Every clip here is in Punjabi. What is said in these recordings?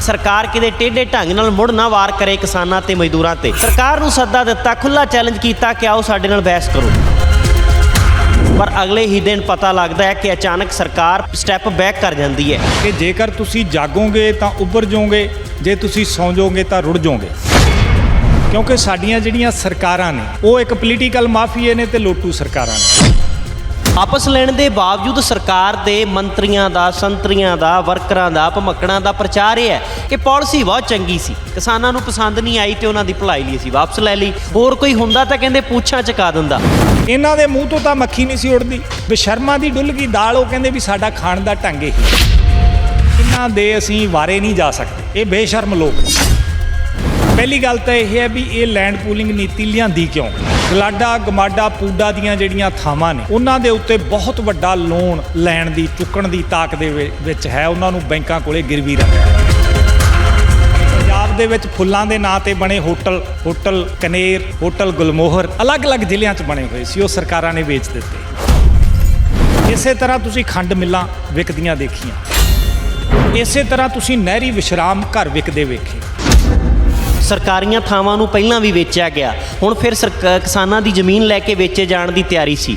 ਸਰਕਾਰ ਕਿਤੇ ਟੇਢੇ ਢੰਗ ਨਾਲ ਮੁੜ ਨਾ ਵਾਰ ਕਰੇ ਕਿਸਾਨਾਂ ਤੇ ਮਜ਼ਦੂਰਾਂ ਤੇ। ਸਰਕਾਰ ਨੂੰ ਸੱਦਾ ਦਿੱਤਾ ਖੁੱਲਾ ਚੈਲੰਜ ਕੀਤਾ ਕਿ ਆਓ ਸਾਡੇ ਨਾਲ ਬਹਿਸ ਕਰੋ। ਪਰ ਅਗਲੇ ਹੀ ਦਿਨ ਪਤਾ ਲੱਗਦਾ ਹੈ ਕਿ ਅਚਾਨਕ ਸਰਕਾਰ ਸਟੈਪ ਬੈਕ ਕਰ ਜਾਂਦੀ ਹੈ। ਕਿ ਜੇਕਰ ਤੁਸੀਂ ਜਾਗੋਗੇ ਤਾਂ ਉੱਭਰ ਜਾਓਗੇ, ਜੇ ਤੁਸੀਂ ਸੌਂ ਜਾਓਗੇ ਤਾਂ ਰੁੜ ਜਾਓਗੇ। ਕਿਉਂਕਿ ਸਾਡੀਆਂ ਜਿਹੜੀਆਂ ਸਰਕਾਰਾਂ ਨੇ, ਉਹ ਇੱਕ ਪੋਲੀਟੀਕਲ ਮਾਫੀਏ ਨੇ ਤੇ ਲੋਟੂ ਸਰਕਾਰਾਂ ਨੇ। ਆਪਸ ਲੈਣ ਦੇ ਬਾਵਜੂਦ ਸਰਕਾਰ ਦੇ ਮੰਤਰੀਆਂ ਦਾ, ਸੰਤਰੀਆਂ ਦਾ, ਵਰਕਰਾਂ ਦਾ, ਭਮੱਕੜਾਂ ਦਾ ਪ੍ਰਚਾਰ ਇਹ ਹੈ ਕਿ ਪਾਲਿਸੀ ਬਹੁਤ ਚੰਗੀ ਸੀ। ਕਿਸਾਨਾਂ ਨੂੰ ਪਸੰਦ ਨਹੀਂ ਆਈ ਤੇ ਉਹਨਾਂ ਦੀ ਭਲਾਈ ਲਈ ਅਸੀਂ ਵਾਪਸ ਲੈ ਲਈ। ਹੋਰ ਕੋਈ ਹੁੰਦਾ ਤਾਂ ਕਹਿੰਦੇ ਪੂਛਾਂ ਚਕਾ ਦਿੰਦਾ। ਇਹਨਾਂ ਦੇ ਮੂੰਹ ਤੋਂ ਤਾਂ ਮੱਖੀ ਨਹੀਂ ਸੀ ਉੜਦੀ ਬਸ਼ਰਮਾ ਦੀ ਡੁੱਲ ਗਈ ਦਾਲ, ਉਹ ਕਹਿੰਦੇ ਵੀ ਸਾਡਾ ਖਾਣ ਦਾ ਢੰਗ ਹੀ। ਇਹਨਾਂ ਦੇ ਅਸੀਂ ਵਾਰੇ ਨਹੀਂ ਜਾ ਸਕਦੇ। ਇਹ ਬੇਸ਼ਰਮ ਲੋਕ। ਪਹਿਲੀ ਗੱਲ ਤਾਂ ਇਹ ਹੈ ਵੀ ਇਹ ਲੈਂਡ ਪੂਲਿੰਗ ਨੀਤੀ ਲਿਆਂਦੀ ਕਿਉਂ? ਗਲਾਡਾ, ਗਮਾਡਾ, ਪੂਡਾ ਦੀਆਂ ਜਿਹੜੀਆਂ ਥਾਵਾਂ ਨੇ, ਉਹਨਾਂ ਦੇ ਉੱਤੇ ਬਹੁਤ ਵੱਡਾ ਲੋਨ ਲੈਣ ਦੀ, ਚੁੱਕਣ ਦੀ ਤਾਕ ਦੇ ਵਿ- ਵਿੱਚ ਹੈ, ਉਹਨਾਂ ਨੂੰ ਬੈਂਕਾਂ ਕੋਲੇ ਗਿਰਵੀ ਰੱਖਿਆ ਪੰਜਾਬ ਦੇ ਵਿੱਚ ਫੁੱਲਾਂ ਦੇ ਨਾਂ ਤੇ ਬਣੇ hotel hotel Kaner, hotel Gulmohar, ਅਲੱਗ-ਅਲੱਗ ਜ਼ਿਲ੍ਹਿਆਂ 'ਚ ਬਣੇ ਹੋਏ ਸੀ, ਉਹ ਸਰਕਾਰਾਂ ਨੇ ਵੇਚ ਦਿੱਤੇ। ਇਸੇ ਤਰ੍ਹਾਂ ਤੁਸੀਂ ਖੰਡ ਮਿੱਲਾਂ ਵਿਕਦੀਆਂ ਦੇਖੀਆਂ। ਇਸੇ ਤਰ੍ਹਾਂ ਤੁਸੀਂ ਨਹਿਰੀ ਵਿਸ਼ਰਾਮ ਘਰ ਵਿਕਦੇ ਵੇਖੇ। ਸਰਕਾਰੀਆਂ ਥਾਵਾਂ ਨੂੰ ਪਹਿਲਾਂ ਵੀ ਵੇਚਿਆ ਗਿਆ। ਹੁਣ ਫਿਰ ਸਰਕਾ- ਕਿਸਾਨਾਂ ਦੀ ਜ਼ਮੀਨ ਲੈ ਕੇ ਵੇਚੇ ਜਾਣ ਦੀ ਤਿਆਰੀ ਸੀ।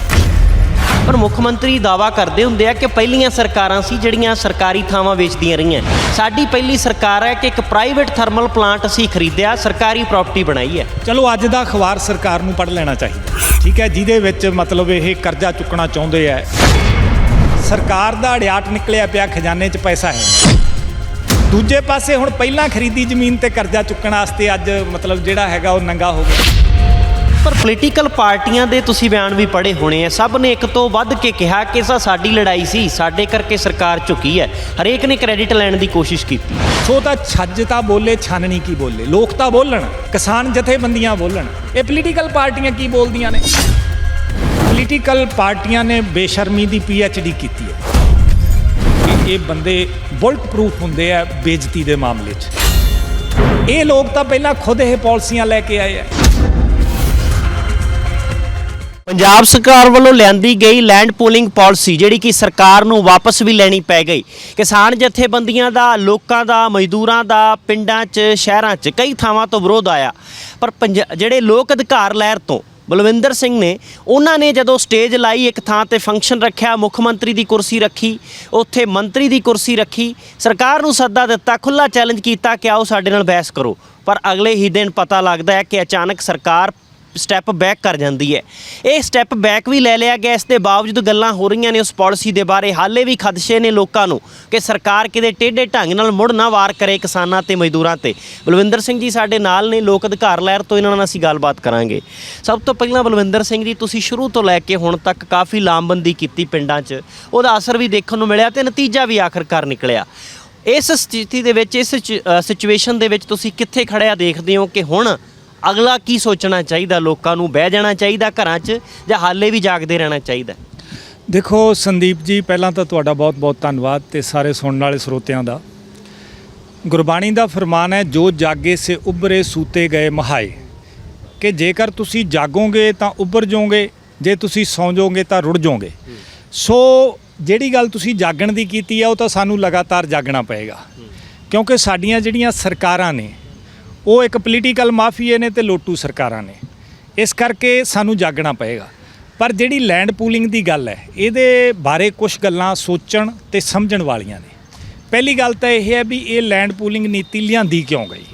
ਪਰ ਮੁੱਖ ਮੰਤਰੀ ਦਾਵਾ ਕਰਦੇ ਹੁੰਦੇ ਆ ਕਿ ਪਹਿਲੀਆਂ ਸਰਕਾਰਾਂ ਸੀ ਜਿਹੜੀਆਂ ਸਰਕਾਰੀ ਥਾਵਾਂ ਵੇਚਦੀਆਂ ਰਹੀਆਂ। ਸਾਡੀ ਪਹਿਲੀ ਸਰਕਾਰ ਹੈ ਕਿ ਇੱਕ ਪ੍ਰਾਈਵੇਟ ਥਰਮਲ ਪਲਾਂਟ ਅਸੀਂ ਖਰੀਦਿਆ, ਸਰਕਾਰੀ ਪ੍ਰਾਪਰਟੀ ਬਣਾਈ ਹੈ। ਚਲੋ, ਅੱਜ ਦਾ ਅਖਬਾਰ ਸਰਕਾਰ ਨੂੰ ਪੜ੍ਹ ਲੈਣਾ ਚਾਹੀਦਾ। ਠੀਕ ਹੈ, ਜਿਹਦੇ ਵਿੱਚ ਮਤਲਬ ਇਹ ਕਰਜ਼ਾ ਚੁੱਕਣਾ ਚਾਹੁੰਦੇ ਆ। ਸਰਕਾਰ ਦਾ ਅੜਿਆਟ ਨਿਕਲਿਆ ਪਿਆ, ਖਜ਼ਾਨੇ 'ਚ ਪੈਸਾ ਹੈ। ਦੂਜੇ ਪਾਸੇ ਹੁਣ ਪਹਿਲਾਂ ਖਰੀਦੀ ਜ਼ਮੀਨ ਤੇ ਕਰਜ਼ਾ ਚੁੱਕਣ ਵਾਸਤੇ ਅੱਜ ਮਤਲਬ ਜਿਹੜਾ ਹੈਗਾ ਉਹ ਨੰਗਾ ਹੋ ਗਿਆ। ਪਰ ਪੋਲੀਟੀਕਲ ਪਾਰਟੀਆਂ ਦੇ ਤੁਸੀਂ ਬਿਆਨ ਵੀ ਪੜ੍ਹੇ ਹੋਣੇ ਆ। ਸਭ ਨੇ ਇੱਕ ਤੋਂ ਵੱਧ ਕੇ ਕਿਹਾ ਕਿ ਸਾ ਸਾਡੀ ਲੜਾਈ ਸੀ ਸਾਡੇ ਕਰਕੇ ਸਰਕਾਰ ਝੁਕੀ ਹੈ। ਹਰੇਕ ਨੇ ਕ੍ਰੈਡਿਟ ਲੈਣ ਦੀ ਕੋਸ਼ਿਸ਼ ਕੀਤੀ। ਸੋ ਤਾਂ ਛੱਜ ਤਾਂ ਬੋਲੇ ਛਾਨਣੀ ਕੀ ਬੋਲੇ? ਲੋਕ ਤਾਂ ਬੋਲਣ ਕਿਸਾਨ ਜਥੇਬੰਦੀਆਂ ਬੋਲਣ। ਇਹ ਪੋਲੀਟੀਕਲ ਪਾਰਟੀਆਂ ਕੀ ਬੋਲਦੀਆਂ ਨੇ? ਪੋਲੀਟੀਕਲ ਪਾਰਟੀਆਂ ਨੇ ਬੇਸ਼ਰਮੀ ਦੀ ਡੀ ਕੀਤੀ ਹੈ। ਇਹ ਬੰਦੇ ਬੁਲਟ ਪ੍ਰੂਫ ਹੁੰਦੇ ਆ ਬੇਇੱਜ਼ਤੀ ਦੇ ਮਾਮਲੇ 'ਚ। ਇਹ ਲੋਕ ਤਾਂ ਪਹਿਲਾਂ ਖੁਦ ਇਹ ਪਾਲਿਸੀਆਂ ਲੈ ਕੇ ਆਏ ਆ। ਪੰਜਾਬ ਸਰਕਾਰ ਵੱਲੋਂ ਲਿਆਂਦੀ ਗਈ ਲੈਂਡ ਪੂਲਿੰਗ ਪਾਲਿਸੀ, ਜਿਹੜੀ ਕਿ ਸਰਕਾਰ ਨੂੰ ਵਾਪਸ ਵੀ ਲੈਣੀ ਪੈ ਗਈ। ਕਿਸਾਨ ਜਥੇਬੰਦੀਆਂ ਦਾ, ਲੋਕਾਂ ਦਾ, ਮਜ਼ਦੂਰਾਂ ਦਾ, ਪਿੰਡਾਂ 'ਚ, ਸ਼ਹਿਰਾਂ 'ਚ ਕਈ ਥਾਵਾਂ ਤੋਂ ਵਿਰੋਧ ਆਇਆ। ਪਰ ਪੰਜ- ਜਿਹੜੇ ਲੋਕ ਅਧਿਕਾਰ ਲਹਿਰ ਤੋਂ ਬਲਵਿੰਦਰ ਸਿੰਘ ਨੇ, ਉਹਨਾਂ ਨੇ ਜਦੋਂ ਸਟੇਜ ਲਾਈ ਇੱਕ ਥਾਂ ਤੇ ਫੰਕਸ਼ਨ ਰੱਖਿਆ, ਮੁੱਖ ਮੰਤਰੀ ਦੀ ਕੁਰਸੀ ਰੱਖੀ, ਉੱਥੇ ਮੰਤਰੀ ਦੀ ਕੁਰਸੀ ਰੱਖੀ, ਸਰਕਾਰ ਨੂੰ ਸੱਦਾ ਦਿੱਤਾ ਖੁੱਲਾ ਚੈਲੰਜ ਕੀਤਾ ਕਿ ਆਓ ਸਾਡੇ ਨਾਲ ਬਹਿਸ ਕਰੋ। ਪਰ ਅਗਲੇ ਹੀ ਦਿਨ ਪਤਾ ਲੱਗਦਾ ਹੈ ਕਿ ਅਚਾਨਕ ਸਰਕਾਰ ਸਟੈਪ ਬੈਕ ਕਰ ਜਾਂਦੀ ਹੈ। ਇਹ ਸਟੈਪ ਬੈਕ ਵੀ ਲੈ ਲਿਆ ਗਿਆ। ਇਸ ਦੇ ਬਾਵਜੂਦ ਗੱਲਾਂ ਹੋ ਰਹੀਆਂ ਨੇ ਉਸ ਪਾਲਿਸੀ ਦੇ ਬਾਰੇ। ਹਾਲੇ ਵੀ ਖਦਸ਼ੇ ਨੇ ਲੋਕਾਂ ਨੂੰ ਕਿ ਸਰਕਾਰ ਕਿਤੇ ਟੇਢੇ ਢੰਗ ਨਾਲ ਮੁੜ ਨਾ ਵਾਰ ਕਰੇ ਕਿਸਾਨਾਂ ਤੇ ਮਜ਼ਦੂਰਾਂ ਤੇ। ਬਲਵਿੰਦਰ ਸਿੰਘ ਜੀ ਸਾਡੇ ਨਾਲ ਨੇ। ਲੋਕ ਅਧਿਕਾਰ ਲਹਿਰ ਤੋਂ ਇਹਨਾਂ ਨਾਲ ਅਸੀਂ ਗੱਲਬਾਤ ਕਰਾਂਗੇ। ਸਭ ਤੋਂ ਪਹਿਲਾਂ ਬਲਵਿੰਦਰ ਸਿੰਘ ਜੀ, ਤੁਸੀਂ ਸ਼ੁਰੂ ਤੋਂ ਲੈ ਕੇ ਹੁਣ ਤੱਕ ਕਾਫੀ ਲਾਮਬੰਦੀ ਕੀਤੀ ਪਿੰਡਾਂ 'ਚ। ਉਹਦਾ ਅਸਰ ਵੀ ਦੇਖਣ ਨੂੰ ਮਿਲਿਆ ਤੇ ਨਤੀਜਾ ਵੀ ਆਖਰਕਾਰ ਨਿਕਲਿਆ। ਇਸ ਸਥਿਤੀ ਦੇ ਵਿੱਚ, ਇਸ ਸਿਚੁਏਸ਼ਨ ਦੇ ਵਿੱਚ ਤੁਸੀਂ ਕਿੱਥੇ ਖੜਿਆ ਦੇਖਦੇ ਹੋ ਕਿ ਹੁਣ ਅਗਲਾ ਕੀ ਸੋਚਣਾ ਚਾਹੀਦਾ? ਲੋਕਾਂ ਨੂੰ ਬਹਿ ਜਾਣਾ ਚਾਹੀਦਾ ਘਰਾਂ 'ਚ ਜਾਂ ਹਾਲੇ ਵੀ ਜਾਗਦੇ ਰਹਿਣਾ ਚਾਹੀਦਾ? ਦੇਖੋ, ਸੰਦੀਪ ਜੀ, ਪਹਿਲਾਂ ਤਾਂ ਤੁਹਾਡਾ ਬਹੁਤ-ਬਹੁਤ ਧੰਨਵਾਦ ਤੇ ਸਾਰੇ ਸੁਣਨ ਵਾਲੇ ਸਰੋਤਿਆਂ ਦਾ। ਗੁਰਬਾਣੀ ਦਾ ਫਰਮਾਨ ਹੈ, ਜੋ ਜਾਗੇ ਸੇ ਉਭਰੇ ਸੂਤੇ ਗਏ ਮਹਾਏ। ਕਿ ਜੇਕਰ ਤੁਸੀਂ ਜਾਗੋਗੇ ਤਾਂ ਉੱਭਰ ਜਾਓਗੇ, ਜੇ ਤੁਸੀਂ ਸੌਂ ਜਾਓਗੇ ਤਾਂ ਰੁੜ ਜਾਓਗੇ। ਸੋ, ਜਿਹੜੀ ਗੱਲ ਤੁਸੀਂ ਜਾਗਣ ਦੀ ਕੀਤੀ ਆ, ਉਹ ਤਾਂ ਸਾਨੂੰ ਲਗਾਤਾਰ ਜਾਗਣਾ ਪਏਗਾ। ਕਿਉਂਕਿ ਸਾਡੀਆਂ ਜਿਹੜੀਆਂ ਸਰਕਾਰਾਂ ਨੇ ਉਹ ਇੱਕ ਪੋਲੀਟੀਕਲ ਮਾਫੀਏ ਨੇ ਤੇ ਲੋਟੂ ਸਰਕਾਰਾਂ ਨੇ। ਇਸ ਕਰਕੇ ਸਾਨੂੰ ਜਾਗਣਾ ਪਏਗਾ। ਪਰ ਜਿਹੜੀ ਲੈਂਡ ਪੂਲਿੰਗ ਦੀ ਗੱਲ ਹੈ, ਇਹਦੇ ਬਾਰੇ ਕੁਝ ਗੱਲਾਂ ਸੋਚਣ ਤੇ ਸਮਝਣ ਵਾਲੀਆਂ ਨੇ। ਪਹਿਲੀ ਗੱਲ ਤਾਂ ਇਹ ਹੈ ਵੀ ਇਹ ਲੈਂਡ ਪੂਲਿੰਗ ਨੀਤੀ ਲਿਆਂਦੀ ਕਿਉਂ ਗਈ?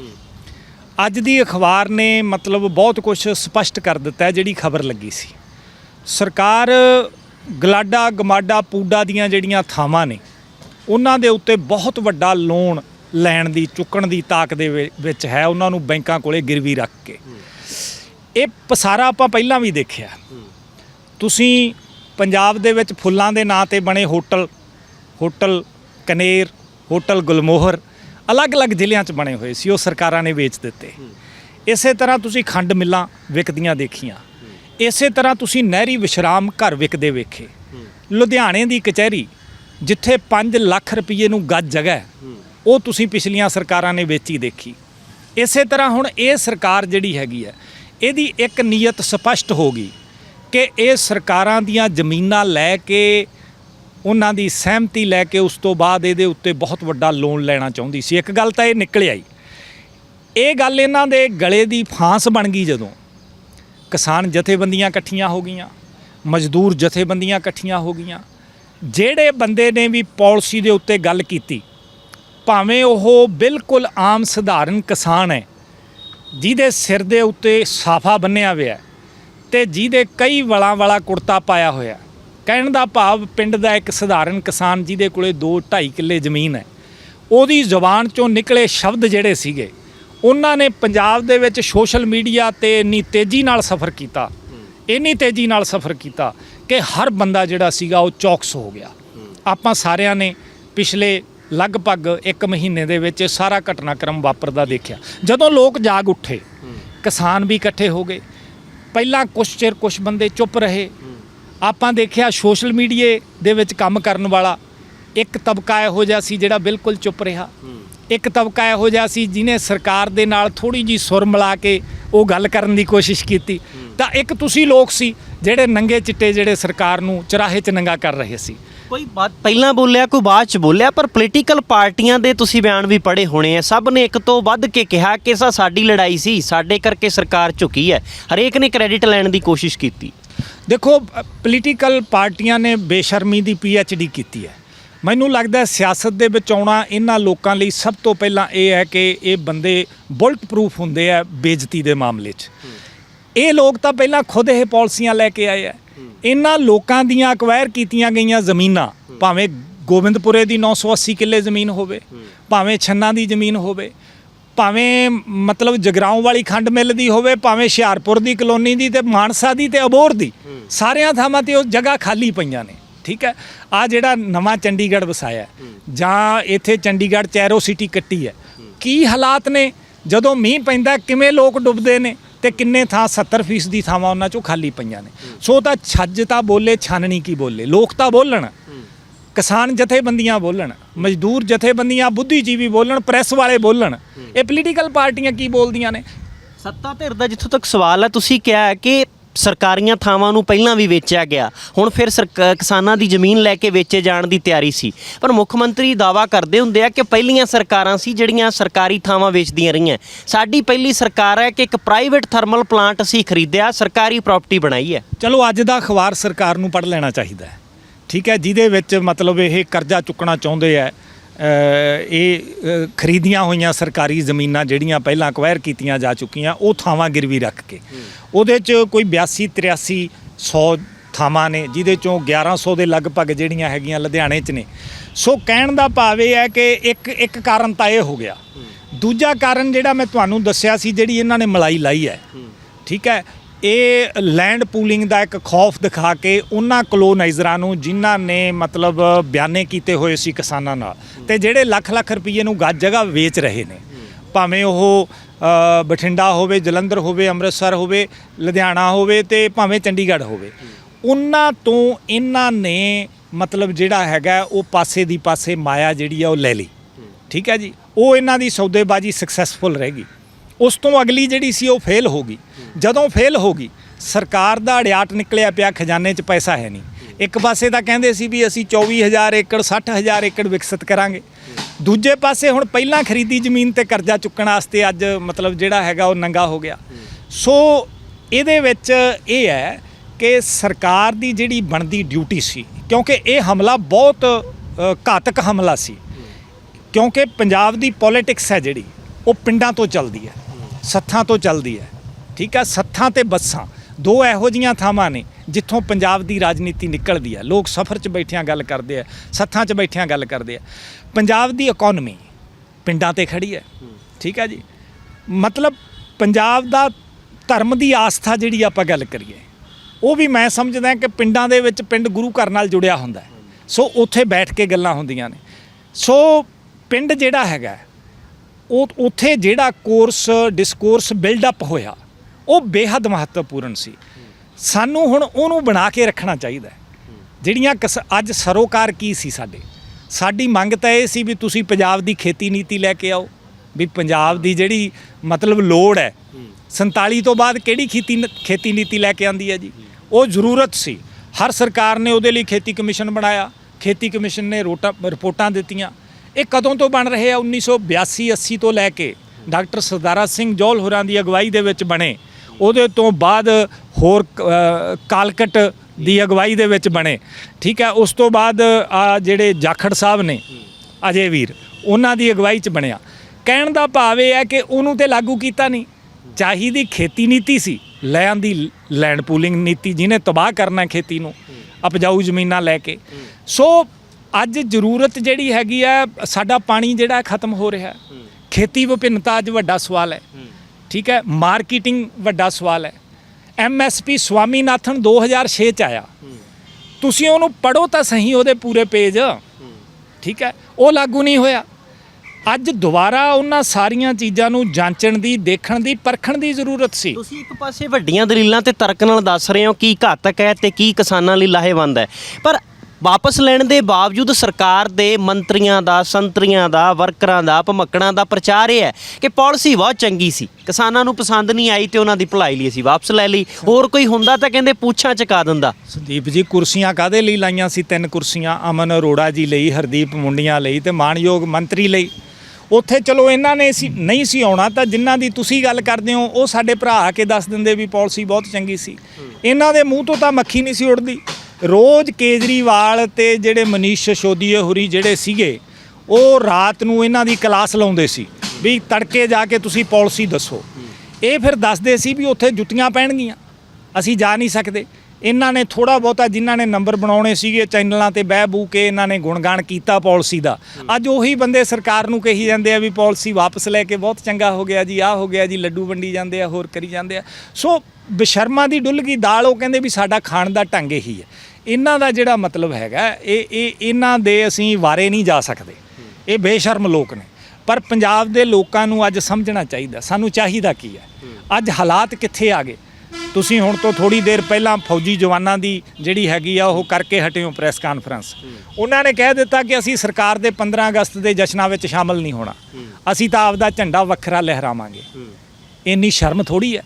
ਅੱਜ ਦੀ ਅਖਬਾਰ ਨੇ ਮਤਲਬ ਬਹੁਤ ਕੁਝ ਸਪਸ਼ਟ ਕਰ ਦਿੱਤਾ ਜਿਹੜੀ ਖਬਰ ਲੱਗੀ ਸੀ। ਸਰਕਾਰ ਗਲਾਡਾ, ਗਮਾਡਾ, ਪੂਡਾ ਦੀਆਂ ਜਿਹੜੀਆਂ ਥਾਵਾਂ ਨੇ, ਉਹਨਾਂ ਦੇ ਉੱਤੇ ਬਹੁਤ ਵੱਡਾ ਲੋਨ ਲੈਣ ਦੀ ਚੁੱਕਣ ਦੀ ਤਾਕ ਦੇ ਵਿੱਚ ਹੈ ਉਹਨਾਂ ਨੂੰ ਬੈਂਕਾਂ ਕੋਲੇ ਗਿਰਵੀ ਰੱਖ ਕੇ। ਇਹ ਪਸਾਰਾ ਆਪਾਂ ਪਹਿਲਾਂ ਵੀ ਦੇਖਿਆ। ਤੁਸੀਂ ਪੰਜਾਬ ਦੇ ਵਿੱਚ ਫੁੱਲਾਂ ਦੇ ਨਾਂ ਤੇ ਬਣੇ hotel hotel Kaner hotel Gulmohar ਅਲੱਗ-ਅਲੱਗ ਜ਼ਿਲ੍ਹਿਆਂ 'ਚ ਬਣੇ ਹੋਏ ਸੀ ਉਹ ਸਰਕਾਰਾਂ ਨੇ ਵੇਚ ਦਿੱਤੇ। ਇਸੇ ਤਰ੍ਹਾਂ ਤੁਸੀਂ ਖੰਡ ਮਿੱਲਾਂ ਵਿਕਦੀਆਂ ਦੇਖੀਆਂ। ਇਸੇ ਤਰ੍ਹਾਂ ਤੁਸੀਂ ਨਹਿਰੀ ਵਿਸ਼ਰਾਮ ਘਰ ਵਿਕਦੇ ਵੇਖੇ। ਲੁਧਿਆਣੇ ਦੀ ਕਚਹਿਰੀ ਜਿੱਥੇ 5 ਲੱਖ ਰੁਪਏ ਨੂੰ ਗੱਜ ਜਗ੍ਹਾ ਹੈ, ਉਹ ਤੁਸੀਂ ਪਿਛਲੀਆਂ ਸਰਕਾਰਾਂ ਨੇ ਵੇਚੀ ਦੇਖੀ। ਇਸੇ ਤਰ੍ਹਾਂ ਹੁਣ ਇਹ ਸਰਕਾਰ ਜਿਹੜੀ ਹੈਗੀ ਹੈ, ਇਹਦੀ ਇੱਕ ਨੀਅਤ ਸਪਸ਼ਟ ਹੋ ਗਈ ਕਿ ਇਹ ਸਰਕਾਰਾਂ ਦੀਆਂ ਜ਼ਮੀਨਾਂ ਲੈ ਕੇ, ਉਹਨਾਂ ਦੀ ਸਹਿਮਤੀ ਲੈ ਕੇ ਉਸ ਤੋਂ ਬਾਅਦ ਇਹਦੇ ਉੱਤੇ ਬਹੁਤ ਵੱਡਾ ਲੋਨ ਲੈਣਾ ਚਾਹੁੰਦੀ ਸੀ। ਇੱਕ ਗੱਲ ਤਾਂ ਇਹ ਨਿਕਲਿਆ ਹੀ ਇਹ ਗੱਲ ਇਹਨਾਂ ਦੇ ਗਲੇ ਦੀ ਫਾਂਸ ਬਣ ਗਈ ਜਦੋਂ ਕਿਸਾਨ ਜਥੇਬੰਦੀਆਂ ਇਕੱਠੀਆਂ ਹੋ ਗਈਆਂ, ਮਜ਼ਦੂਰ ਜਥੇਬੰਦੀਆਂ ਇਕੱਠੀਆਂ ਹੋ ਗਈਆਂ। ਜਿਹੜੇ ਬੰਦੇ ਨੇ ਵੀ ਪਾਲਿਸੀ ਦੇ ਉੱਤੇ ਗੱਲ ਕੀਤੀ ਭਾਵੇਂ ਉਹ ਬਿਲਕੁਲ ਆਮ ਸਧਾਰਨ ਕਿਸਾਨ ਹੈ, ਜਿਹਦੇ ਸਿਰ ਦੇ ਉੱਤੇ ਸਾਫਾ ਬੰਨਿਆ ਹੋਇਆ ਹੈ ਤੇ ਜਿਹਦੇ ਕਈ ਵਲਾਂ ਵਾਲਾ ਕੁੜਤਾ ਪਾਇਆ ਹੋਇਆ ਕਹਿਣ ਦਾ ਭਾਵ ਪਿੰਡ ਦਾ ਇੱਕ ਸਧਾਰਨ ਕਿਸਾਨ ਜਿਹਦੇ ਕੋਲੇ 2 2.5 ਕਿੱਲੇ ਜ਼ਮੀਨ ਹੈ। ਉਹਦੀ ਜ਼ੁਬਾਨ ਚੋਂ ਨਿਕਲੇ ਸ਼ਬਦ ਜਿਹੜੇ ਸੀਗੇ, ਉਹਨਾਂ ਨੇ ਪੰਜਾਬ ਦੇ ਵਿੱਚ ਸੋਸ਼ਲ ਮੀਡੀਆ ਤੇ ਇੰਨੀ ਤੇਜ਼ੀ ਨਾਲ ਸਫ਼ਰ ਕੀਤਾ, ਇੰਨੀ ਤੇਜ਼ੀ ਨਾਲ ਸਫ਼ਰ ਕੀਤਾ ਕਿ ਹਰ ਬੰਦਾ ਜਿਹੜਾ ਸੀਗਾ ਉਹ ਚੌਕਸ ਹੋ ਗਿਆ। ਆਪਾਂ ਸਾਰਿਆਂ ਨੇ ਪਿਛਲੇ ਲਗਭਗ 1 ਮਹੀਨੇ ਦੇ ਵਿੱਚ ਇਹ ਸਾਰਾ ਘਟਨਾਕ੍ਰਮ ਵਾਪਰਦਾ ਦੇਖਿਆ। ਜਦੋਂ ਲੋਕ ਜਾਗ ਉੱਠੇ, ਕਿਸਾਨ ਵੀ ਇਕੱਠੇ ਹੋ ਗਏ। ਪਹਿਲਾਂ ਕੁਛ ਚਿਰ ਕੁਛ ਬੰਦੇ ਚੁੱਪ ਰਹੇ। ਆਪਾਂ ਦੇਖਿਆ ਸੋਸ਼ਲ ਮੀਡੀਏ ਦੇ ਵਿੱਚ ਕੰਮ ਕਰਨ ਵਾਲਾ ਇੱਕ ਤਬਕਾ ਇਹੋ ਜਿਹਾ ਸੀ ਜਿਹੜਾ ਬਿਲਕੁਲ ਚੁੱਪ ਰਿਹਾ। ਇੱਕ ਤਬਕਾ ਇਹੋ ਜਿਹਾ ਸੀ ਜਿਹਨੇ ਸਰਕਾਰ ਦੇ ਨਾਲ ਥੋੜੀ ਜੀ ਸੁਰ ਮਿਲਾ ਕੇ ਉਹ ਗੱਲ ਕਰਨ ਦੀ ਕੋਸ਼ਿਸ਼ ਕੀਤੀ। ਤਾਂ ਇੱਕ ਤੁਸੀਂ ਲੋਕ ਸੀ ਜਿਹੜੇ ਨੰਗੇ ਚਿੱਟੇ ਜਿਹੜੇ ਸਰਕਾਰ ਨੂੰ ਚਰਾਹੇ 'ਚ ਨੰਗਾ ਕਰ ਰਹੇ ਸੀ। ਕੋਈ ਬਾਤ ਪਹਿਲਾਂ ਬੋਲਿਆ, ਕੋਈ ਬਾਅਦ ਚ ਬੋਲਿਆ, ਪਰ ਪੋਲੀਟੀਕਲ ਪਾਰਟੀਆਂ ਦੇ ਤੁਸੀਂ ਬਿਆਨ ਵੀ ਪੜ੍ਹੇ ਹੋਣੇ ਆ। ਸਭ ਨੇ ਇੱਕ ਤੋਂ ਵੱਧ ਕੇ ਕਿਹਾ ਕਿ ਸਾ, ਸਾਡੀ ਲੜਾਈ ਸੀ, ਸਾਡੇ ਕਰਕੇ ਸਰਕਾਰ ਝੁਕੀ ਹੈ। ਹਰੇਕ ਨੇ ਕ੍ਰੈਡਿਟ ਲੈਣ ਦੀ ਕੋਸ਼ਿਸ਼ ਕੀਤੀ। ਦੇਖੋ ਪੋਲੀਟੀਕਲ ਪਾਰਟੀਆਂ ਨੇ ਬੇਸ਼ਰਮੀ ਦੀ ਡੀ ਕੀਤੀ ਹੈ। ਮੈਨੂੰ ਲੱਗਦਾ ਸਿਆਸਤ ਦੇ ਵਿੱਚ ਆਉਣਾ ਇਹਨਾਂ ਲੋਕਾਂ ਲਈ ਸਭ ਤੋਂ ਪਹਿਲਾਂ ਇਹ ਹੈ ਕਿ ਇਹ ਬੰਦੇ ਬੁਲਟ ਪ੍ਰੂਫ ਹੁੰਦੇ ਆ ਬੇਇੱਜ਼ਤੀ ਦੇ ਮਾਮਲੇ 'ਚ। ਇਹ ਲੋਕ ਤਾਂ ਪਹਿਲਾਂ ਖੁਦ ਇਹ ਪਾਲਿਸੀਆਂ ਲੈ ਕੇ ਆਏ ਆ। ਇਹਨਾਂ ਲੋਕਾਂ ਦੀਆਂ ਅਕਵਾਇਰ ਕੀਤੀਆਂ ਗਈਆਂ ਜ਼ਮੀਨਾਂ, ਭਾਵੇਂ ਗੋਬਿੰਦਪੁਰੇ ਦੀ 980 ਕਿੱਲੇ ਜ਼ਮੀਨ ਹੋਵੇ, ਭਾਵੇਂ ਛੰਨਾ ਦੀ ਜ਼ਮੀਨ ਹੋਵੇ, ਭਾਵੇਂ ਮਤਲਬ ਜਗਰਾਉਂ ਵਾਲੀ ਖੰਡ ਮਿੱਲ ਦੀ ਹੋਵੇ, ਭਾਵੇਂ ਹੁਸ਼ਿਆਰਪੁਰ ਦੀ, ਕਲੋਨੀ ਦੀ ਤੇ ਮਾਨਸਾ ਦੀ ਤੇ ਅਬੋਰ ਦੀ, ਸਾਰਿਆਂ ਥਾਵਾਂ ਤੇ ਉਹ ਜਗ੍ਹਾ ਖਾਲੀ ਪਈਆਂ ਨੇ, ਠੀਕ ਹੈ? ਆ ਜਿਹੜਾ ਨਵਾਂ ਚੰਡੀਗੜ੍ਹ ਵਸਾਇਆ ਜਾਂ ਇੱਥੇ ਚੰਡੀਗੜ੍ਹ ਚੈਰੋ ਸਿਟੀ ਕੱਟੀ ਹੈ, ਕੀ ਹਾਲਾਤ ਨੇ? ਜਦੋਂ ਮੀਂਹ ਪੈਂਦਾ ਕਿਵੇਂ ਲੋਕ ਡੁੱਬਦੇ ਨੇ? ਤੇ ਕਿੰਨੇ ਥਾਂ 70% ਦੀ ਥਾਵਾਂ ਉਹਨਾਂ ਚੋਂ ਖਾਲੀ ਪਈਆਂ ਨੇ। ਸੋ ਤਾਂ ਛੱਜ ਤਾਂ ਬੋਲੇ ਛਾਨਣੀ ਕੀ ਬੋਲੇ। ਲੋਕ ਤਾਂ ਬੋਲਣ। ਕਿਸਾਨ ਜਥੇਬੰਦੀਆਂ ਬੋਲਣ। ਮਜ਼ਦੂਰ ਜਥੇਬੰਦੀਆਂ, ਬੁੱਧੀਜੀਵੀ ਬੋਲਣ, ਪ੍ਰੈਸ ਵਾਲੇ ਬੋਲਣ। ਇਹ ਪੋਲੀਟੀਕਲ ਪਾਰਟੀਆਂ ਕੀ ਬੋਲਦੀਆਂ ਨੇ? ਸੱਤਾ ਧਿਰ ਦਾ ਜਿੱਥੋਂ ਤੱਕ ਸਵਾਲ ਹੈ, ਤੁਸੀਂ ਕਿਹਾ ਕਿ ਸਰਕਾਰੀਆਂ ਥਾਵਾਂ ਨੂੰ ਪਹਿਲਾਂ ਵੀ ਵੇਚਿਆ ਗਿਆ। ਹੁਣ ਫਿਰ ਸਰਕ- ਕਿਸਾਨਾਂ ਦੀ ਜ਼ਮੀਨ ਲੈ ਕੇ ਵੇਚੇ ਜਾਣ ਦੀ ਤਿਆਰੀ ਸੀ। ਪਰ ਮੁੱਖ ਮੰਤਰੀ ਦਾਵਾ ਕਰਦੇ ਹੁੰਦੇ ਆ ਕਿ ਪਹਿਲੀਆਂ ਸਰਕਾਰਾਂ ਸੀ ਜਿਹੜੀਆਂ ਸਰਕਾਰੀ ਥਾਵਾਂ ਵੇਚਦੀਆਂ ਰਹੀਆਂ। ਸਾਡੀ ਪਹਿਲੀ ਸਰਕਾਰ ਹੈ ਕਿ ਇੱਕ ਪ੍ਰਾਈਵੇਟ ਥਰਮਲ ਪਲਾਂਟ ਅਸੀਂ ਖਰੀਦਿਆ, ਸਰਕਾਰੀ ਪ੍ਰਾਪਰਟੀ ਬਣਾਈ ਹੈ। ਚਲੋ, ਅੱਜ ਦਾ ਅਖਬਾਰ ਸਰਕਾਰ ਨੂੰ ਪੜ੍ਹ ਲੈਣਾ ਚਾਹੀਦਾ ਹੈ। ਠੀਕ ਹੈ, ਜਿਹਦੇ ਵਿੱਚ ਮਤਲਬ ਇਹ ਕਰਜ਼ਾ ਚੁੱਕਣਾ ਚਾਹੁੰਦੇ ਆ ਇਹ ਖਰੀਦੀਆਂ ਹੋਈਆਂ ਸਰਕਾਰੀ ਜ਼ਮੀਨਾਂ ਜਿਹੜੀਆਂ ਪਹਿਲਾਂ ਅਕਵਾਇਰ ਕੀਤੀਆਂ ਜਾ ਚੁੱਕੀਆਂ ਉਹ ਥਾਵਾਂ ਗਿਰਵੀ ਰੱਖ ਕੇ। ਉਹਦੇ 'ਚ ਕੋਈ 82 83 100 ਥਾਵਾਂ ਨੇ ਜਿਹਦੇ ਚੋਂ 1100 ਦੇ ਲਗਭਗ ਜਿਹੜੀਆਂ ਹੈਗੀਆਂ ਲੁਧਿਆਣੇ 'ਚ ਨੇ। ਸੋ ਕਹਿਣ ਦਾ ਭਾਵ ਇਹ ਹੈ ਕਿ ਇੱਕ ਇੱਕ ਕਾਰਨ ਤਾਂ ਇਹ ਹੋ ਗਿਆ। ਦੂਜਾ ਕਾਰਨ ਜਿਹੜਾ ਮੈਂ ਤੁਹਾਨੂੰ ਦੱਸਿਆ ਸੀ ਜਿਹੜੀ ਇਹਨਾਂ ਨੇ ਮਲਾਈ ਲਾਈ ਹੈ। ਠੀਕ ਹੈ? ਇਹ ਲੈਂਡ ਪੂਲਿੰਗ ਦਾ ਇੱਕ ਖੌਫ ਦਿਖਾ ਕੇ ਉਹਨਾਂ ਕਲੋਨਾਈਜ਼ਰਾਂ ਨੂੰ, ਜਿਨ੍ਹਾਂ ਨੇ ਮਤਲਬ ਬਿਆਨੇ ਕੀਤੇ ਹੋਏ ਸੀ ਕਿਸਾਨਾਂ ਨਾਲ, ਤੇ ਜਿਹੜੇ ਲੱਖ ਲੱਖ ਰੁਪਏ ਨੂੰ ਗੱਜ ਜਗ੍ਹਾ ਵੇਚ ਰਹੇ ਨੇ। ਭਾਵੇਂ ਉਹ ਬਠਿੰਡਾ ਹੋਵੇ, ਜਲੰਧਰ ਹੋਵੇ, ਅੰਮ੍ਰਿਤਸਰ ਹੋਵੇ, ਲੁਧਿਆਣਾ ਹੋਵੇ ਤੇ ਭਾਵੇਂ ਚੰਡੀਗੜ੍ਹ ਹੋਵੇ, ਉਹਨਾਂ ਤੋਂ ਇਹਨਾਂ ਨੇ ਮਤਲਬ ਜਿਹੜਾ ਹੈਗਾ, ਉਹ ਪਾਸੇ ਦੀ ਪਾਸੇ ਮਾਇਆ ਜਿਹੜੀ ਆ, ਉਹ ਲੈ ਲਈ। ਠੀਕ ਹੈ ਜੀ? ਉਹ ਇਹਨਾਂ ਦੀ ਸੌਦੇਬਾਜ਼ੀ ਸਕਸੈਸਫੁਲ ਰਹੇਗੀ ਉਸ ਤੋਂ ਅਗਲੀ ਜਿਹੜੀ ਸੀ ਉਹ ਫੇਲ ਹੋ ਗਈ। ਜਦੋਂ ਫੇਲ ਹੋ ਗਈ, ਸਰਕਾਰ ਦਾ ਅੜਿਆਟ ਨਿਕਲਿਆ ਪਿਆ, ਖਜ਼ਾਨੇ 'ਚ ਪੈਸਾ ਹੈ ਨਹੀਂ। ਇੱਕ ਪਾਸੇ ਤਾਂ ਕਹਿੰਦੇ ਸੀ ਵੀ ਅਸੀਂ 24000 ਏਕੜ 60000 ਏਕੜ ਵਿਕਸਿਤ ਕਰਾਂਗੇ। ਦੂਜੇ ਪਾਸੇ ਹੁਣ ਪਹਿਲਾਂ ਖਰੀਦੀ ਜ਼ਮੀਨ ਤੇ ਕਰਜ਼ਾ ਚੁੱਕਣ ਵਾਸਤੇ ਅੱਜ ਮਤਲਬ ਜਿਹੜਾ ਹੈਗਾ ਉਹ ਨੰਗਾ ਹੋ ਗਿਆ। ਸੋ ਇਹਦੇ ਵਿੱਚ ਇਹ ਹੈ ਕਿ ਸਰਕਾਰ ਦੀ ਜਿਹੜੀ ਬਣਦੀ ਡਿਊਟੀ ਸੀ, ਕਿਉਂਕਿ ਇਹ ਹਮਲਾ ਬਹੁਤ ਘਾਤਕ ਹਮਲਾ ਸੀ। ਕਿਉਂਕਿ ਪੰਜਾਬ ਦੀ ਪੋਲਿਟਿਕਸ ਹੈ ਜਿਹੜੀ, ਉਹ ਪਿੰਡਾਂ ਤੋਂ ਚੱਲਦੀ ਹੈ। ਸੱਥਾਂ ਤੋਂ ਚੱਲਦੀ ਹੈ। ਠੀਕ ਹੈ ਸੱਥਾਂ ਤੇ ਬੱਸਾਂ। ਦੋ ਇਹੋ ਜੀਆਂ ਥਾਵਾਂ ਨੇ ਜਿੱਥੋਂ ਪੰਜਾਬ ਦੀ ਰਾਜਨੀਤੀ ਨਿਕਲਦੀ ਹੈ। ਲੋਕ ਸਫ਼ਰ 'ਚ ਬੈਠਿਆਂ ਗੱਲ ਕਰਦੇ ਆ, ਸੱਥਾਂ 'ਚ ਬੈਠਿਆਂ ਗੱਲ ਕਰਦੇ ਆ। ਪੰਜਾਬ ਦੀ ਇਕਨੋਮੀ ਪਿੰਡਾਂ ਤੇ ਖੜੀ ਹੈ। ਠੀਕ ਹੈ ਜੀ? ਮਤਲਬ ਪੰਜਾਬ ਦਾ ਧਰਮ ਦੀ ਆਸਥਾ ਜਿਹੜੀ ਆਪਾਂ ਗੱਲ ਕਰੀਏ, ਉਹ ਵੀ ਮੈਂ ਸਮਝਦਾ ਕਿ ਪਿੰਡਾਂ ਦੇ ਵਿੱਚ ਪਿੰਡ ਗੁਰੂ ਘਰ ਨਾਲ ਜੁੜਿਆ ਹੁੰਦਾ ਸੋ ਉੱਥੇ ਬੈਠ ਕੇ ਗੱਲਾਂ ਹੁੰਦੀਆਂ ਨੇ। ਸੋ ਪਿੰਡ ਜਿਹੜਾ ਹੈਗਾ ਉਹ ਉੱਥੇ ਜਿਹੜਾ ਕੋਰਸ ਡਿਸਕੋਰਸ ਬਿਲਡ ਅਪ ਹੋਇਆ, ਉਹ ਬੇਹੱਦ ਮਹੱਤਵਪੂਰਨ ਸੀ। ਸਾਨੂੰ ਹੁਣ ਉਹਨੂੰ ਬਣਾ ਕੇ ਰੱਖਣਾ ਚਾਹੀਦਾ ਜਿਹੜੀਆਂ ਕਿਸ- ਅੱਜ ਸਰੋਕਾਰ ਕੀ ਸੀ ਸਾਡੇ? ਸਾਡੀ ਮੰਗ ਤਾਂ ਇਹ ਸੀ ਵੀ ਤੁਸੀਂ ਪੰਜਾਬ ਦੀ ਖੇਤੀ ਨੀਤੀ ਲੈ ਕੇ ਆਓ, ਵੀ ਪੰਜਾਬ ਦੀ ਜਿਹੜੀ ਮਤਲਬ ਲੋੜ ਹੈ 47 ਤੋਂ ਬਾਅਦ ਕਿਹੜੀ ਖੇਤੀ ਖੇਤੀ ਨੀਤੀ ਲੈ ਕੇ ਆਂਦੀ ਹੈ ਜੀ? ਉਹ ਜ਼ਰੂਰਤ ਸੀ। ਹਰ ਸਰਕਾਰ ਨੇ ਉਹਦੇ ਲਈ ਖੇਤੀ ਕਮਿਸ਼ਨ ਬਣਾਇਆ। ਖੇਤੀ ਕਮਿਸ਼ਨ ਨੇ ਰੋਟਾ ਰਿਪੋਰਟਾਂ ਦਿੱਤੀਆਂ। ਇਹ ਕਦੋਂ ਤੋਂ ਬਣ ਰਹੇ ਆ? 1982 80 ਤੋਂ ਲੈ ਕੇ ਡਾਕਟਰ ਸਰਦਾਰਾ ਸਿੰਘ ਜੋਲ ਹੋਰਾਂ ਦੀ ਅਗਵਾਈ ਦੇ ਵਿੱਚ ਬਣੇ। ਉਹਦੇ ਤੋਂ ਬਾਅਦ ਹੋਰ ਕਾਲਕਟ ਦੀ ਅਗਵਾਈ ਦੇ ਵਿੱਚ ਬਣੇ। ਠੀਕ ਹੈ ਉਸ ਤੋਂ ਬਾਅਦ ਆ ਜਿਹੜੇ ਜਾਖੜ ਸਾਹਿਬ ਨੇ, ਅਜੇ ਵੀਰ, ਉਹਨਾਂ ਦੀ ਅਗਵਾਈ 'ਚ ਬਣਿਆ। ਕਹਿਣ ਦਾ ਭਾਵ ਇਹ ਹੈ ਕਿ ਉਹਨੂੰ ਤੇ ਲਾਗੂ ਕੀਤਾ ਨਹੀਂ। ਚਾਹੀਦੀ ਖੇਤੀ ਨੀਤੀ ਸੀ। ਲੈ ਦੀ ਲੈਂਡ ਪੂਲਿੰਗ ਨੀਤੀ ਜਿਹਨੇ ਤਬਾਹ ਕਰਨਾ ਖੇਤੀ ਨੂੰ, ਉਪਜਾਊ ਜ਼ਮੀਨਾਂ ਲੈ ਕੇ। ਸੋ ਅੱਜ ਜ਼ਰੂਰਤ ਜਿਹੜੀ ਹੈਗੀ ਆ ਸਾਡਾ ਪਾਣੀ ਜਿਹੜਾ ਖਤਮ ਹੋ ਰਿਹਾ ਖੇਤੀ ਵਿਭਿੰਨਤਾ ਅੱਜ ਵੱਡਾ ਸਵਾਲ ਹੈ। ਠੀਕ ਹੈ ਮਾਰਕੀਟਿੰਗ ਵੱਡਾ ਸਵਾਲ ਹੈ। ਐਮਐਸਪੀ ਸਵਾਮੀਨਾਥਨ 2006 ਚ ਆਇਆ। ਤੁਸੀਂ ਉਹਨੂੰ ਪੜੋ ਤਾਂ ਸਹੀ ਉਹਦੇ ਪੂਰੇ ਪੇਜ। ਠੀਕ ਹੈ ਉਹ ਲਾਗੂ ਨਹੀਂ ਹੋਇਆ। ਅੱਜ ਦੁਬਾਰਾ ਉਹਨਾਂ ਸਾਰੀਆਂ ਚੀਜ਼ਾਂ ਨੂੰ ਜਾਂਚਣ ਦੀ ਦੇਖਣ ਦੀ ਪਰਖਣ ਦੀ ਜ਼ਰੂਰਤ ਸੀ। ਤੁਸੀਂ ਇੱਕ ਪਾਸੇ ਵੱਡੀਆਂ ਦਲੀਲਾਂ ਤੇ ਤਰਕ ਨਾਲ ਦੱਸ ਰਹੇ ਹੋ ਕੀ ਘਾਤਕ ਹੈ ਤੇ ਕੀ ਕਿਸਾਨਾਂ ਲਈ ਲਾਹੇਵੰਦ ਹੈ। ਪਰ ਵਾਪਸ ਲੈਣ ਦੇ ਬਾਵਜੂਦ ਸਰਕਾਰ ਦੇ ਮੰਤਰੀਆਂ ਦਾ ਸੰਤਰੀਆਂ ਦਾ ਵਰਕਰਾਂ ਦਾ ਭਮੱਕੜਾਂ ਦਾ ਪ੍ਰਚਾਰ ਇਹ ਹੈ ਕਿ ਪਾਲਿਸੀ ਬਹੁਤ ਚੰਗੀ ਸੀ। ਕਿਸਾਨਾਂ ਨੂੰ ਪਸੰਦ ਨਹੀਂ ਆਈ ਤੇ ਉਹਨਾਂ ਦੀ ਭਲਾਈ ਲਈ ਅਸੀਂ ਵਾਪਸ ਲੈ ਲਈ। ਹੋਰ ਕੋਈ ਹੁੰਦਾ ਤਾਂ ਕਹਿੰਦੇ ਪੁੱਛਾਂ ਚਕਾ ਦਿੰਦਾ। ਸੰਦੀਪ ਜੀ ਕੁਰਸੀਆਂ ਕਾਦੇ ਲਈ ਲਾਈਆਂ ਸੀ? ਤਿੰਨ ਕੁਰਸੀਆਂ ਅਮਨ ਅਰੋੜਾ ਜੀ ਲਈ ਹਰਦੀਪ ਮੁੰਡੀਆਂ ਲਈ ਤੇ ਮਾਨਯੋਗ ਮੰਤਰੀ ਲਈ। ਉੱਥੇ ਚਲੋ ਇਹਨਾਂ ਨੇ ਸੀ ਨਹੀਂ ਸੀ ਆਉਣਾ ਤਾਂ ਜਿਨ੍ਹਾਂ ਦੀ ਤੁਸੀਂ ਗੱਲ ਕਰਦੇ ਹੋ ਉਹ ਸਾਡੇ ਭਰਾ ਆ ਕੇ ਦੱਸ ਦਿੰਦੇ ਵੀ ਪਾਲਿਸੀ ਬਹੁਤ ਚੰਗੀ ਸੀ। ਇਹਨਾਂ ਦੇ ਮੂੰਹ ਤੋਂ ਤਾਂ ਮੱਖੀ ਨਹੀਂ ਸੀ ਉੜਦੀ ਰੋਜ਼ ਕੇਜਰੀਵਾਲ ਤੇ ਜਿਹੜੇ ਮਨੀਸ਼ ਸਿਸੋਦੀਆ ਹੋਰੀ ਜਿਹੜੇ ਸੀਗੇ, ਉਹ ਰਾਤ ਨੂੰ ਇਹਨਾਂ ਦੀ ਕਲਾਸ ਲਾਉਂਦੇ ਸੀ ਵੀ ਤੜਕੇ ਜਾ ਕੇ ਤੁਸੀਂ ਪਾਲਿਸੀ ਦੱਸੋ। ਇਹ ਫਿਰ ਦੱਸਦੇ ਸੀ ਵੀ ਉੱਥੇ ਜੁੱਤੀਆਂ ਪੈਣਗੀਆਂ। ਅਸੀਂ ਜਾ ਨਹੀਂ ਸਕਦੇ। ਇਹਨਾਂ ਨੇ ਥੋੜਾ ਬਹੁਤਾ ਜਿਨ੍ਹਾਂ ਨੇ ਨੰਬਰ ਬਣਾਉਣੇ ਸੀਗੇ, ਚੈਨਲਾਂ ਤੇ ਬਹਿ ਬੂ ਕੇ ਇਹਨਾਂ ਨੇ ਗੁਣਗਾਨ ਕੀਤਾ ਪਾਲਿਸੀ ਦਾ। ਅੱਜ ਉਹੀ ਬੰਦੇ ਸਰਕਾਰ ਨੂੰ ਕਹੀ ਜਾਂਦੇ ਆ ਵੀ ਪਾਲਿਸੀ ਵਾਪਸ ਲੈ ਕੇ ਬਹੁਤ ਚੰਗਾ ਹੋ ਗਿਆ ਜੀ, ਆਹ ਹੋ ਗਿਆ ਜੀ, ਲੱਡੂ ਵੰਡੀ ਜਾਂਦੇ ਆ, ਹੋਰ ਕਰੀ ਜਾਂਦੇ ਆ। ਸੋ ਬਸ਼ਰਮਾ ਦੀ ਡੁੱਲ ਗਈ, ਦਾਲ ਉਹ ਕਹਿੰਦੇ ਵੀ ਸਾਡਾ ਖਾਣ ਦਾ ਢੰਗ ਇਹੀ ਹੈ। ਇਹਨਾਂ ਦਾ ਜਿਹੜਾ ਮਤਲਬ ਹੈਗਾ, ਇਹ ਇਹ, ਇਹਨਾਂ ਦੇ ਅਸੀਂ ਵਾਰੇ ਨਹੀਂ ਜਾ ਸਕਦੇ। ਇਹ ਬੇਸ਼ਰਮ ਲੋਕ ਨੇ। ਪਰ ਪੰਜਾਬ ਦੇ ਲੋਕਾਂ ਨੂੰ ਅੱਜ ਸਮਝਣਾ ਚਾਹੀਦਾ, ਸਾਨੂੰ ਚਾਹੀਦਾ ਕੀ ਹੈ? ਅੱਜ ਹਾਲਾਤ ਕਿੱਥੇ ਆ ਗਏ? ਤੁਸੀਂ ਹੁਣ ਤੋਂ ਥੋੜੀ ਦੇਰ ਪਹਿਲਾਂ ਫੌਜੀ ਜਵਾਨਾਂ ਦੀ ਜਿਹੜੀ ਹੈਗੀ ਆ, ਉਹ ਕਰਕੇ ਹਟੇ ਪ੍ਰੈਸ ਕਾਨਫਰੰਸ। ਉਹਨਾਂ ਨੇ ਕਹਿ ਦਿੱਤਾ ਕਿ ਅਸੀਂ ਸਰਕਾਰ ਦੇ 15 ਅਗਸਤ ਦੇ ਜਸ਼ਨਾਂ ਵਿੱਚ ਸ਼ਾਮਲ ਨਹੀਂ ਹੋਣਾ। ਅਸੀਂ ਤਾਂ ਆਪਦਾ ਝੰਡਾ ਵੱਖਰਾ ਲਹਿਰਾਵਾਂਗੇ। ਇੰਨੀ ਸ਼ਰਮ ਥੋੜੀ ਹੈ?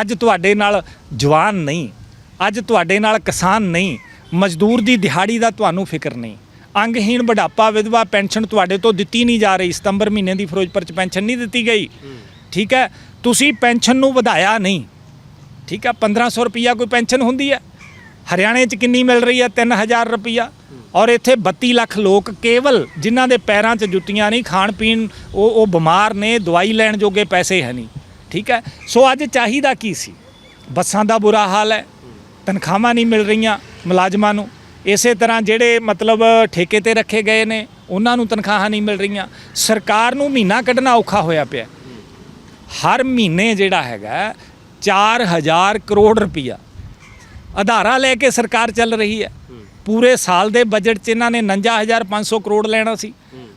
ਅੱਜ ਤੁਹਾਡੇ ਨਾਲ ਜਵਾਨ ਨਹੀਂ, ਅੱਜ ਤੁਹਾਡੇ ਨਾਲ ਕਿਸਾਨ ਨਹੀਂ, ਮਜ਼ਦੂਰ ਦੀ ਦਿਹਾੜੀ ਦਾ ਤੁਹਾਨੂੰ ਫਿਕਰ ਨਹੀਂ। ਅੰਗਹੀਣ ਬੁਢਾਪਾ, ਵਿਧਵਾ ਪੈਨਸ਼ਨ ਤੁਹਾਡੇ ਤੋਂ ਦਿੱਤੀ ਨਹੀਂ ਜਾ ਰਹੀ, ਸਤੰਬਰ ਮਹੀਨੇ ਦੀ ਫਿਰੋਜ਼ਪੁਰ ਚ ਪੈਨਸ਼ਨ ਨਹੀਂ ਦਿੱਤੀ ਗਈ। ਠੀਕ ਹੈ, ਤੁਸੀਂ ਪੈਨਸ਼ਨ ਨੂੰ ਵਧਾਇਆ ਨਹੀਂ। ਠੀਕ ਹੈ 1500 ਰੁਪਈਆ ਕੋਈ ਪੈਨਸ਼ਨ ਹੁੰਦੀ ਹੈ? ਹਰਿਆਣੇ 'ਚ ਕਿੰਨੀ ਮਿਲ ਰਹੀ ਹੈ? 3000 ਰੁਪਈਆ। ਔਰ ਇੱਥੇ 32 ਲੱਖ ਲੋਕ ਕੇਵਲ ਜਿਨ੍ਹਾਂ ਦੇ ਪੈਰਾਂ 'ਚ ਜੁੱਤੀਆਂ ਨਹੀਂ ਖਾਣ ਪੀਣ ਉਹ ਉਹ ਬਿਮਾਰ ਨੇ, ਦਵਾਈ ਲੈਣ ਜੋਗੇ ਪੈਸੇ ਹੈ ਨਹੀਂ। ਠੀਕ ਹੈ? ਸੋ ਅੱਜ ਚਾਹੀਦਾ ਕੀ ਸੀ? ਬੱਸਾਂ ਦਾ ਬੁਰਾ ਹਾਲ ਹੈ। ਤਨਖਾਹਾਂ ਨਹੀਂ ਮਿਲ ਰਹੀਆਂ ਮੁਲਾਜ਼ਮਾਂ ਨੂੰ। ਇਸੇ ਤਰ੍ਹਾਂ ਜਿਹੜੇ ਮਤਲਬ ਠੇਕੇ ਤੇ ਰੱਖੇ ਗਏ ਨੇ, ਉਹਨਾਂ ਨੂੰ ਤਨਖਾਹਾਂ ਨਹੀਂ ਮਿਲ ਰਹੀਆਂ। ਸਰਕਾਰ ਨੂੰ ਮਹੀਨਾ ਕੱਢਣਾ ਔਖਾ ਹੋਇਆ ਪਿਆ। ਹਰ ਮਹੀਨੇ ਜਿਹੜਾ ਹੈਗਾ 4000 ਕਰੋੜ ਰੁਪਈਆ ਆਧਾਰਾ ਲੈ ਕੇ ਸਰਕਾਰ ਚੱਲ ਰਹੀ ਹੈ। ਪੂਰੇ ਸਾਲ ਦੇ ਬਜਟ 'ਚ ਇਹਨਾਂ ਨੇ 49500 ਕਰੋੜ ਲੈਣਾ ਸੀ।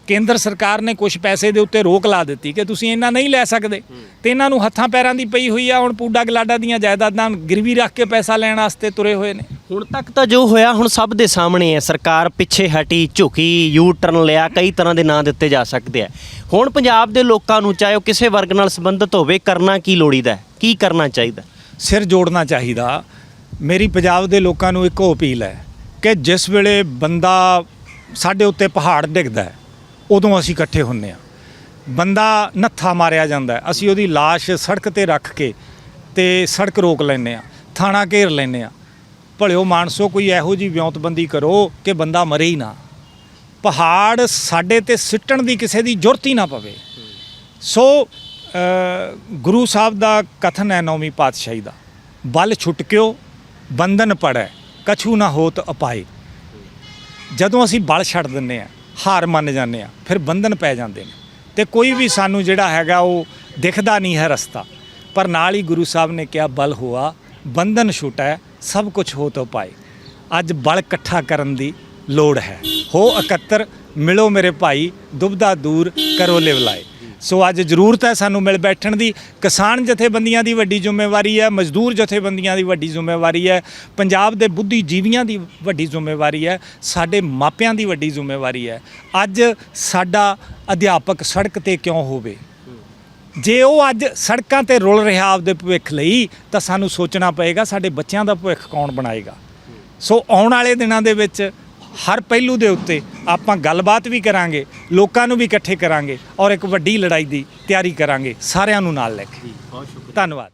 ਕੇਂਦਰ ਸਰਕਾਰ ਨੇ ਕੁਝ ਪੈਸੇ ਦੇ ਉੱਤੇ ਰੋਕ ਲਾ ਦਿੱਤੀ ਕਿ ਤੁਸੀਂ ਇਹਨਾਂ ਨਹੀਂ ਲੈ ਸਕਦੇ। ਤੇ ਇਹਨਾਂ ਨੂੰ ਹੱਥਾਂ ਪੈਰਾਂ ਦੀ ਪਈ ਹੋਈ ਆ ਹੁਣ ਪੂਡਾ ਗਲਾਡਾ ਦੀਆਂ ਜਾਇਦਾਦਾਂ ਗਿਰਵੀ ਰੱਖ ਕੇ ਪੈਸਾ ਲੈਣ ਵਾਸਤੇ ਤੁਰੇ ਹੋਏ ਨੇ। ਹੁਣ ਤੱਕ ਤਾਂ ਜੋ ਹੋਇਆ ਹੁਣ ਸਭ ਦੇ ਸਾਹਮਣੇ ਹੈ। ਸਰਕਾਰ ਪਿੱਛੇ ਹਟੀ ਝੁਕੀ ਯੂ ਟਰਨ ਲਿਆ ਕਈ ਤਰ੍ਹਾਂ ਦੇ ਨਾਂ ਦਿੱਤੇ ਜਾ ਸਕਦੇ ਆ। ਹੁਣ ਪੰਜਾਬ ਦੇ ਲੋਕਾਂ ਨੂੰ ਚਾਹੇ ਉਹ ਕਿਸੇ ਵਰਗ ਨਾਲ ਸੰਬੰਧਿਤ ਹੋਵੇ ਕਰਨਾ ਕੀ ਲੋੜੀਦਾ ਹੈ? ਕੀ ਕਰਨਾ ਚਾਹੀਦਾ? ਸਿਰ ਜੋੜਨਾ ਚਾਹੀਦਾ। ਮੇਰੀ ਪੰਜਾਬ ਦੇ ਲੋਕਾਂ ਨੂੰ ਇੱਕੋ ਅਪੀਲ ਹੈ ਕਿ ਜਿਸ ਵੇਲੇ ਬੰਦਾ ਸਾਡੇ ਉੱਤੇ ਪਹਾੜ ਡਿੱਗਦਾ ਹੈ ਉਦੋਂ ਅਸੀਂ ਇਕੱਠੇ ਹੁੰਨੇ ਆ ਬੰਦਾ ਨੱਥਾ ਮਾਰਿਆ ਜਾਂਦਾ ਅਸੀਂ ਉਹਦੀ লাশ ਸੜਕ ਤੇ ਰੱਖ ਕੇ ਤੇ ਸੜਕ ਰੋਕ ਲੈਂਦੇ ਆ ਥਾਣਾ ਘੇਰ ਲੈਂਦੇ ਆ ਭਲਿਓ ਮਾਨਸੋ, ਕੋਈ ਇਹੋ ਜੀ ਵਿਉਂਤਬੰਦੀ ਕਰੋ ਕਿ ਬੰਦਾ ਮਰੇ ਹੀ ਨਾ। ਪਹਾੜ ਸਾਡੇ ਤੇ ਸਿੱਟਣ ਦੀ ਕਿਸੇ ਦੀ ਜ਼ਰੂਰਤ ਹੀ ਨਾ ਪਵੇ। ਸੋ ਗੁਰੂ ਸਾਹਿਬ ਦਾ ਕਥਨ ਹੈ ਨੌਵੀਂ ਪਾਤਸ਼ਾਹੀ ਦਾ। ਬਲ ਛੁਟਕਿਓ, ਬੰਧਨ ਪੜੈ ਕਛੂ ਨਾ ਹੋਤ ਅਪਾਏ। ਜਦੋਂ ਅਸੀਂ ਬਲ ਛੱਡ ਦਿੰਨੇ ਆ ਹਾਰ ਮੰਨ ਜਾਂਦੇ ਆ, ਫਿਰ ਬੰਧਨ ਪੈ ਜਾਂਦੇ ਨੇ। ਤੇ ਕੋਈ ਵੀ ਸਾਨੂੰ ਜਿਹੜਾ ਹੈਗਾ ਉਹ ਦਿਖਦਾ ਨਹੀਂ ਹੈ ਰਸਤਾ। ਪਰ ਨਾਲ ਹੀ ਗੁਰੂ ਸਾਹਿਬ ਨੇ ਕਿਹਾ, ਬਲ ਹੋਆ, ਬੰਧਨ ਛੁਟੈ, ਸਭ ਕੁਝ ਹੋ ਤੋ ਪਾਏ। ਅੱਜ ਬਲ ਇਕੱਠਾ ਕਰਨ ਦੀ ਲੋੜ ਹੈ। ਹੋ ਇਕੱਤਰ, ਮਿਲੋ ਮੇਰੇ ਭਾਈ ਦੁਬਦਾ ਦੂਰ ਕਰੋ ਲਿਵਲਾਏ। ਸੋ ਅੱਜ ਜ਼ਰੂਰਤ ਹੈ ਸਾਨੂੰ ਮਿਲ ਬੈਠਣ ਦੀ। ਕਿਸਾਨ ਜਥੇਬੰਦੀਆਂ ਦੀ ਵੱਡੀ ਜ਼ਿੰਮੇਵਾਰੀ ਹੈ, ਮਜ਼ਦੂਰ ਜਥੇਬੰਦੀਆਂ ਦੀ ਵੱਡੀ ਜ਼ਿੰਮੇਵਾਰੀ ਹੈ, ਪੰਜਾਬ ਦੇ ਬੁੱਧੀਜੀਵੀਆਂ ਦੀ ਵੱਡੀ ਜ਼ਿੰਮੇਵਾਰੀ ਹੈ, ਸਾਡੇ ਮਾਪਿਆਂ ਦੀ ਵੱਡੀ ਜ਼ਿੰਮੇਵਾਰੀ ਹੈ। ਅੱਜ ਸਾਡਾ ਅਧਿਆਪਕ ਸੜਕ ਤੇ ਕਿਉਂ ਹੋਵੇ? ਜੇ ਉਹ ਅੱਜ ਸੜਕਾਂ ਤੇ ਰੁਲ ਰਿਹਾ ਆਪਦੇ ਭਵਿੱਖ ਲਈ, ਤਾਂ ਸਾਨੂੰ ਸੋਚਣਾ ਪਏਗਾ ਸਾਡੇ ਬੱਚਿਆਂ ਦਾ ਭਵਿੱਖ ਕੌਣ ਬਣਾਏਗਾ। ਸੋ ਆਉਣ ਵਾਲੇ ਦਿਨਾਂ ਦੇ ਵਿੱਚ ਹਰ ਪਹਿਲੂ ਦੇ ਉੱਤੇ ਆਪਾਂ ਗੱਲਬਾਤ ਵੀ ਕਰਾਂਗੇ ਲੋਕਾਂ ਨੂੰ ਵੀ ਇਕੱਠੇ ਕਰਾਂਗੇ ਔਰ ਇੱਕ ਵੱਡੀ ਲੜਾਈ ਦੀ ਤਿਆਰੀ ਕਰਾਂਗੇ ਸਾਰਿਆਂ ਨੂੰ ਨਾਲ ਲੈ ਕੇ। ਬਹੁਤ ਸ਼ੁਕਰੀਆ। ਧੰਨਵਾਦ।